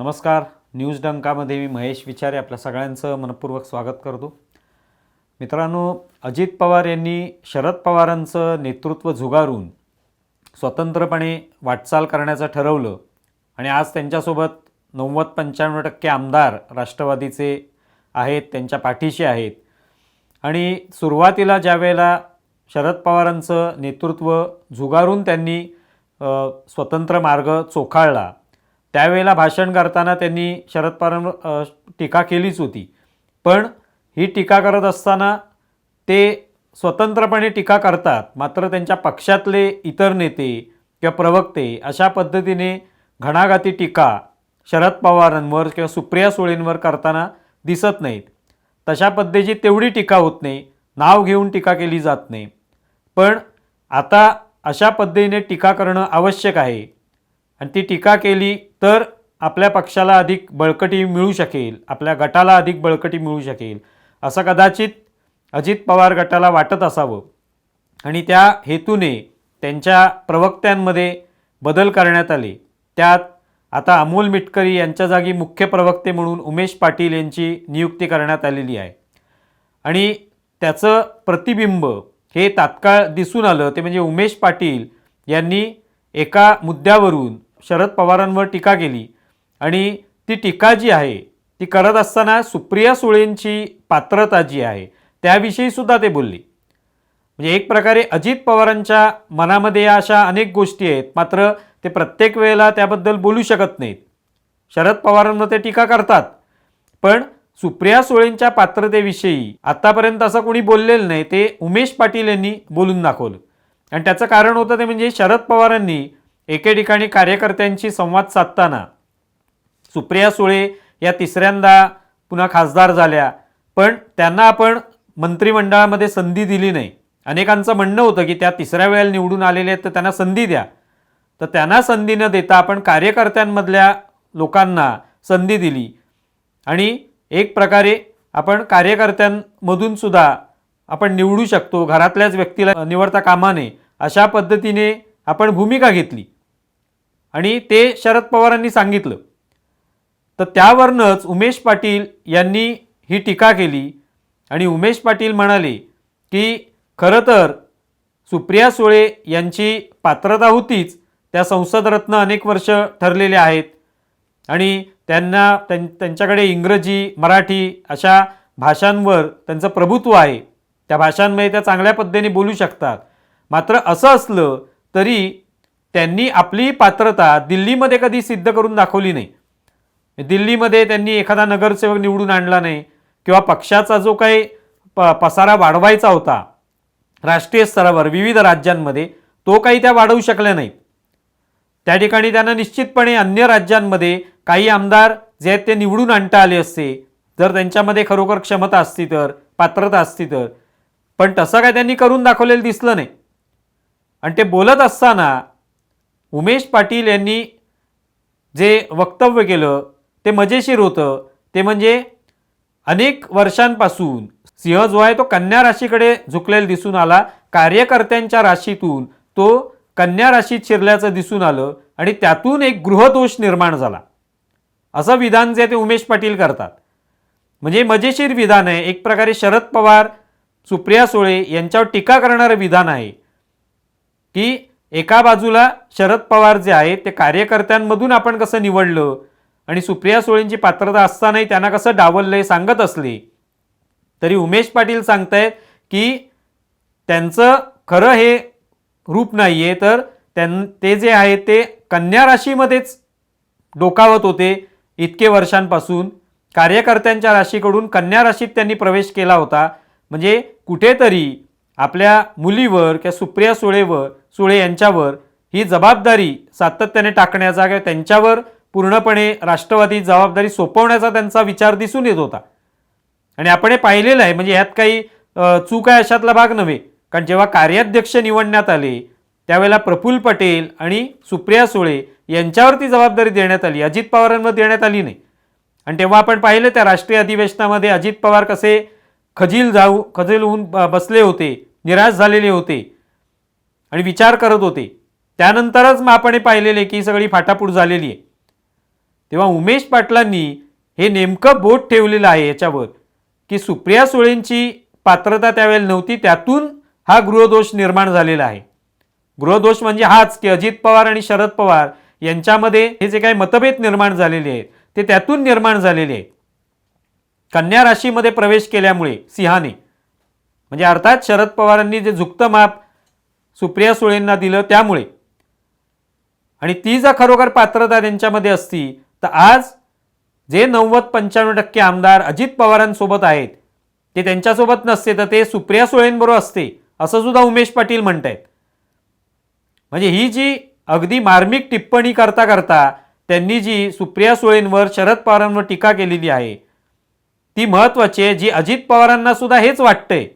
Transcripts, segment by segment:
नमस्कार. न्यूज डंकामध्ये मी महेश विचारे आपल्या सगळ्यांचं मनपूर्वक स्वागत करतो. मित्रांनो अजित पवार यांनी शरद पवारांचं नेतृत्व झुगारून स्वतंत्रपणे वाटचाल करण्याचं ठरवलं आणि आज त्यांच्यासोबत नव्वद पंच्याण्णव टक्के आमदार राष्ट्रवादीचे आहेत त्यांच्या पाठीशी आहेत. आणि सुरुवातीला ज्यावेळेला शरद पवारांचं नेतृत्व झुगारून त्यांनी स्वतंत्र मार्ग चोखाळला त्यावेळेला भाषण करताना त्यांनी शरद पवारांवर टीका केलीच होती. पण ही टीका करत असताना ते स्वतंत्रपणे टीका करतात. मात्र त्यांच्या पक्षातले इतर नेते किंवा प्रवक्ते अशा पद्धतीने घणाघाती टीका शरद पवारांवर किंवा सुप्रिया सुळेंवर करताना दिसत नाहीत. तशा पद्धतीची तेवढी टीका होत नाही. नाव घेऊन टीका केली जात नाही. पण आता अशा पद्धतीने टीका करणं आवश्यक आहे. आणि ती टीका केली तर आपल्या पक्षाला अधिक बळकटी मिळू शकेल आपल्या गटाला अधिक बळकटी मिळू शकेल असं कदाचित अजित पवार गटाला वाटत असावं. आणि त्या हेतूने त्यांच्या प्रवक्त्यांमध्ये बदल करण्यात आले. त्यात आता अमोल मिटकरी यांच्या जागी मुख्य प्रवक्ते म्हणून उमेश पाटील यांची नियुक्ती करण्यात आलेली आहे. आणि त्याचं प्रतिबिंब हे तात्काळ दिसून आलं. ते म्हणजे उमेश पाटील यांनी एका मुद्द्यावरून शरद पवारांवर टीका केली. आणि ती टीका जी आहे ती करत असताना सुप्रिया सुळेंची पात्रता जी आहे त्याविषयी सुद्धा ते बोलले. म्हणजे एक प्रकारे अजित पवारांच्या मनामध्ये या अशा अनेक गोष्टी आहेत मात्र ते प्रत्येक वेळेला त्याबद्दल बोलू शकत नाहीत. शरद पवारांवर ते टीका करतात. पण सुप्रिया सुळेंच्या पात्रतेविषयी आत्तापर्यंत असं कोणी बोललेलं नाही ते उमेश पाटील यांनी बोलून दाखवलं. आणि त्याचं कारण होतं ते म्हणजे शरद पवारांनी एके ठिकाणी कार्यकर्त्यांशी संवाद साधताना सुप्रिया सुळे या तिसऱ्यांदा पुन्हा खासदार झाल्या पण त्यांना आपण मंत्रिमंडळामध्ये संधी दिली नाही. अनेकांचं म्हणणं होतं की त्या तिसऱ्या वेळेला निवडून आलेले आहेत तर त्यांना संधी द्या. तर त्यांना संधी न देता आपण कार्यकर्त्यांमधल्या लोकांना संधी दिली. आणि एक प्रकारे आपण कार्यकर्त्यांमधून सुद्धा आपण निवडू शकतो घरातल्याच व्यक्तीला निवडता कामा नये अशा पद्धतीने आपण भूमिका घेतली. आणि ते शरद पवारांनी सांगितलं. तर त्यावरनंच उमेश पाटील यांनी ही टीका केली आणि उमेश पाटील म्हणाले की खरं तर सुप्रिया सुळे यांची पात्रता होतीच. त्या संसदरत्न अनेक वर्ष ठरलेले आहेत. आणि त्यांना त्यां त्यांच्याकडे इंग्रजी मराठी अशा भाषांवर त्यांचं प्रभुत्व आहे. त्या भाषांमध्ये त्या चांगल्या पद्धतीने बोलू शकतात. मात्र असं असलं तरी त्यांनी आपली पात्रता दिल्लीमध्ये कधी सिद्ध करून दाखवली नाही. दिल्लीमध्ये त्यांनी एखादा नगरसेवक निवडून आणला नाही किंवा पक्षाचा जो काही प पसारा वाढवायचा होता राष्ट्रीय स्तरावर विविध राज्यांमध्ये तो काही त्या वाढवू शकल्या नाहीत. त्या ठिकाणी त्यांना निश्चितपणे अन्य राज्यांमध्ये काही आमदार जे आहेत ते निवडून आणता आले असते. जर त्यांच्यामध्ये खरोखर क्षमता असती तर पात्रता असती तर. पण तसं काय त्यांनी करून दाखवलेलं दिसलं नाही. आणि ते बोलत असताना उमेश पाटील यांनी जे वक्तव्य केलं ते मजेशीर होतं. ते म्हणजे अनेक वर्षांपासून सिंह जो आहे तो कन्या राशीकडे झुकलेला दिसून आला. कार्यकर्त्यांच्या राशीतून तो कन्या राशीत शिरल्याचं दिसून आलं आणि त्यातून एक गृहदोष निर्माण झाला. असं विधान जे आहे ते उमेश पाटील करतात. म्हणजे मजेशीर विधान आहे. एक प्रकारे शरद पवार सुप्रिया सुळे यांच्यावर टीका करणारं विधान आहे की एका बाजूला शरद पवार जे आहेत ते कार्यकर्त्यांमधून आपण कसं निवडलं? आणि सुप्रिया सुळेंची पात्रता असतानाही त्यांना कसं डावललंय सांगत असले? तरी उमेश पाटील सांगतायत की त्यांचं खरं हे रूप नाही आहे तर त्यां ते जे आहे ते कन्या राशीमध्येच डोकावत होते इतके वर्षांपासून. कार्यकर्त्यांच्या राशीकडून कन्या राशीत त्यांनी प्रवेश केला होता. म्हणजे कुठेतरी आपल्या मुलीवर किंवा सुप्रिया सुळेवर सुळे यांच्यावर ही जबाबदारी सातत्याने टाकण्याचा किंवा त्यांच्यावर पूर्णपणे राष्ट्रवादी जबाबदारी सोपवण्याचा त्यांचा विचार दिसून येत होता. आणि आपण हे पाहिलेलं आहे म्हणजे ह्यात काही चूक आहे अशातला भाग नव्हे. कारण जेव्हा कार्याध्यक्ष निवडण्यात आले त्यावेळेला प्रफुल्ल पटेल आणि सुप्रिया सुळे यांच्यावरती जबाबदारी देण्यात आली. अजित पवारांवर देण्यात आली नाही. आणि तेव्हा आपण पाहिलं त्या राष्ट्रीय अधिवेशनामध्ये अजित पवार कसे खजील जाऊ खजील होऊन ब- बसले होते निराश झालेले होते. आणि विचार करत होते. त्यानंतरच मग आपण पाहिलेले की ही सगळी फाटाफूट झालेली आहे. तेव्हा उमेश पाटलांनी हे नेमकं बोट ठेवलेलं आहे याच्यावर की सुप्रिया सुळेंची पात्रता त्यावेळेला नव्हती त्यातून हा गृहदोष निर्माण झालेला आहे. गृहदोष म्हणजे हाच की अजित पवार आणि शरद पवार यांच्यामध्ये हे जे काही मतभेद निर्माण झालेले आहेत ते त्यातून निर्माण झालेले आहेत. कन्या राशीमध्ये प्रवेश केल्यामुळे सिंहाने. म्हणजे अर्थात शरद पवारांनी जे झुकतं माप सुप्रिया सुळेंना दिलं त्यामुळे. आणि ती जर खरोखर पात्रता त्यांच्यामध्ये असती तर आज जे नव्वद पंच्याण्णव टक्के आमदार अजित पवारांसोबत आहेत ते त्यांच्यासोबत नसते तर ते सुप्रिया सुळेंबरोबर असते असं सुद्धा उमेश पाटील म्हणतायत. म्हणजे ही जी अगदी मार्मिक टिप्पणी करता करता त्यांनी जी सुप्रिया सुळेंवर शरद पवारांवर टीका केलेली आहे ती महत्वाची आहे जी अजित पवारांना सुद्धा हेच वाटतंय.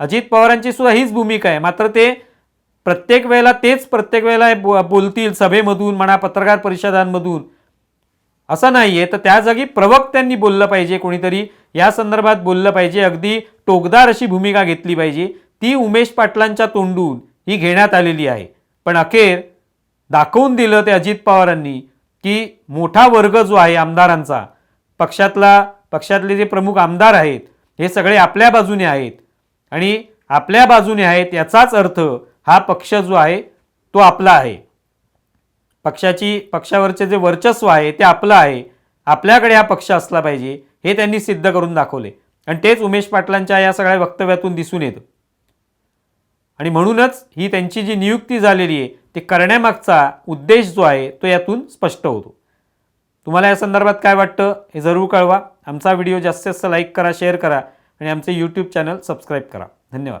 अजित पवारांची सुद्धा हीच भूमिका आहे मात्र ते प्रत्येक वेळेला तेच प्रत्येक वेळेला बो- बोलतील सभेमधून म्हणा पत्रकार परिषदांमधून. असं नाही आहे तर त्या जागी प्रवक्त्यांनी बोललं पाहिजे कोणीतरी या संदर्भात बोललं पाहिजे. अगदी टोकदार अशी भूमिका घेतली पाहिजे. ती उमेश पाटलांच्या तोंडून ही घेण्यात आलेली आहे. पण अखेर दाखवून दिलं ते अजित पवारांनी की मोठा वर्ग जो आहे आमदारांचा पक्षातला पक्षातले जे प्रमुख आमदार आहेत हे सगळे आपल्या बाजूने आहेत. आणि आपल्या बाजूने आहेत याचाच अर्थ हा पक्ष जो आहे तो आपला आहे. पक्षाची पक्षावरचे जे वर्चस्व आहे ते आपलं आहे. आपल्याकडे हा पक्ष असला पाहिजे हे त्यांनी सिद्ध करून दाखवले. आणि तेच उमेश पाटलांच्या या सगळ्या वक्तव्यातून दिसून येतं. आणि म्हणूनच ही त्यांची जी नियुक्ती झालेली आहे ते करण्यामागचा उद्देश जो आहे तो यातून स्पष्ट होतो. तुम्हाला या संदर्भात काय वाटतं हे जरूर कळवा. आमचा व्हिडिओ जास्तीत जास्त लाईक करा शेअर करा आणि आमचे यूट्यूब चॅनल सबस्क्राईब करा. धन्यवाद.